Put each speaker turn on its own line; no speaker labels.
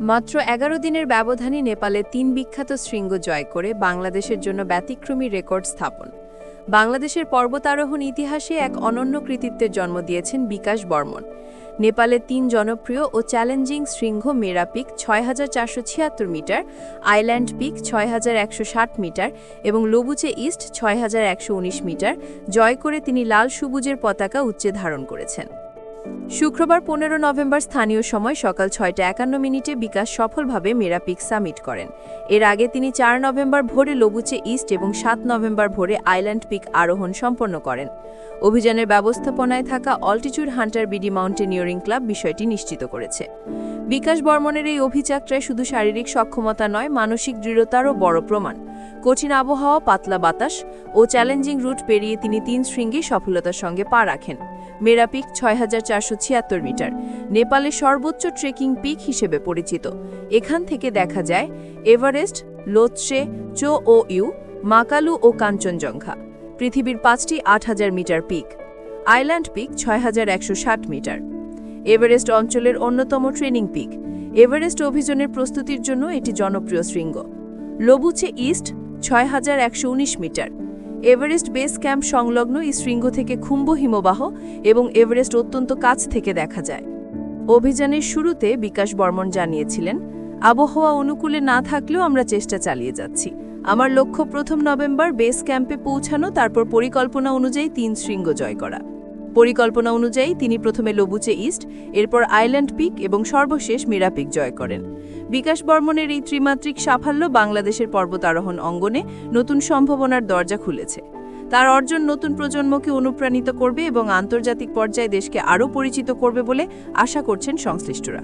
মাত্র এগারো দিনের ব্যবধানে নেপালে তিন বিখ্যাত শৃঙ্গ জয় করে বাংলাদেশের জন্য ব্যতিক্রমী রেকর্ড স্থাপন। বাংলাদেশের পর্বতারোহণ ইতিহাসে এক অনন্য কৃতিত্বের জন্ম দিয়েছেন বিকাশ বর্মন। নেপালের তিন জনপ্রিয় ও চ্যালেঞ্জিং শৃঙ্গ মেরা পিক ছয় হাজার চারশো ছিয়াত্তর মিটার, আইল্যান্ড পিক ছয় হাজার একশো ষাট মিটার এবং লবুচে ইস্ট ছয় হাজার একশো উনিশ মিটার জয় করে তিনি লাল সবুজের পতাকা উচ্চে ধারণ করেছেন। শুক্রবার পনেরো নভেম্বর স্থানীয় সময় সকাল ছয়টা একান্ন মিনিটে বিকাশ সফলভাবে মেরাপিক সামিট করেন। এর আগে তিনি চার নভেম্বর ভোরে লবুচে ইস্ট এবং সাত নভেম্বর ভোরে আইল্যান্ড পিক আরোহণ সম্পন্ন করেন। অভিযানের ব্যবস্থাপনায় থাকা altitude hunter BD mountaineering club বিষয়টি নিশ্চিত করেছে। বিকাশ বর্মনের এই অভিযাত্রায় শুধু শারীরিক সক্ষমতা নয়, মানসিক দৃঢ়তারও বড় প্রমাণ। কঠিন আবহাওয়া, পাতলা বাতাস ও চ্যালেঞ্জিং রুট পেরিয়ে তিনি তিন শৃঙ্গে সফলতার সঙ্গে পা রাখেন। ছয় হাজার চারশো ছিয়াত্তর মিটার, নেপালের সর্বোচ্চ ট্রেকিং পিক হিসেবে পরিচিত। এখান থেকে দেখা যায় এভারেস্ট, লোৎসে চো ও ইউ মাকালু ও কাঞ্চনজঙ্ঘা। পৃথিবীর পাঁচটি আট হাজার মিটার পিক। আইল্যান্ড পিক ছয় হাজার একশো ষাট মিটার। এভারেস্ট অঞ্চলের অন্যতম ট্রেনিং পিক। এভারেস্ট অভিযানের প্রস্তুতির জন্য এটি জনপ্রিয় শৃঙ্গ। লবুচে ইস্ট ছয় হাজার একশো উনিশ মিটার। এভারেস্ট বেস ক্যাম্প সংলগ্ন এই শৃঙ্গ থেকে খুম্ব হিমবাহ এবং এভারেস্ট অত্যন্ত কাছ থেকে দেখা যায়। অভিযানের শুরুতে বিকাশ বর্মন জানিয়েছিলেন, আবহাওয়া অনুকূলে না থাকলেও আমরা চেষ্টা চালিয়ে যাচ্ছি। আমার লক্ষ্য প্রথম নভেম্বর বেস ক্যাম্পে পৌঁছানো, তারপর পরিকল্পনা অনুযায়ী তিন শৃঙ্গ জয় করা। পরিকল্পনা অনুযায়ী তিনি প্রথমে লবুচে ইস্ট, এরপর আইল্যান্ড পিক এবং সর্বশেষ মীরা পিক জয় করেন। বিকাশ বর্মনের এই ত্রিমাত্রিক সাফল্য বাংলাদেশের পর্বতারোহণ অঙ্গনে নতুন সম্ভাবনার দরজা খুলেছে। তার অর্জন নতুন প্রজন্মকে অনুপ্রাণিত করবে এবং আন্তর্জাতিক পর্যায়ে দেশকে আরও পরিচিত করবে বলে আশা করছেন সংশ্লিষ্টরা।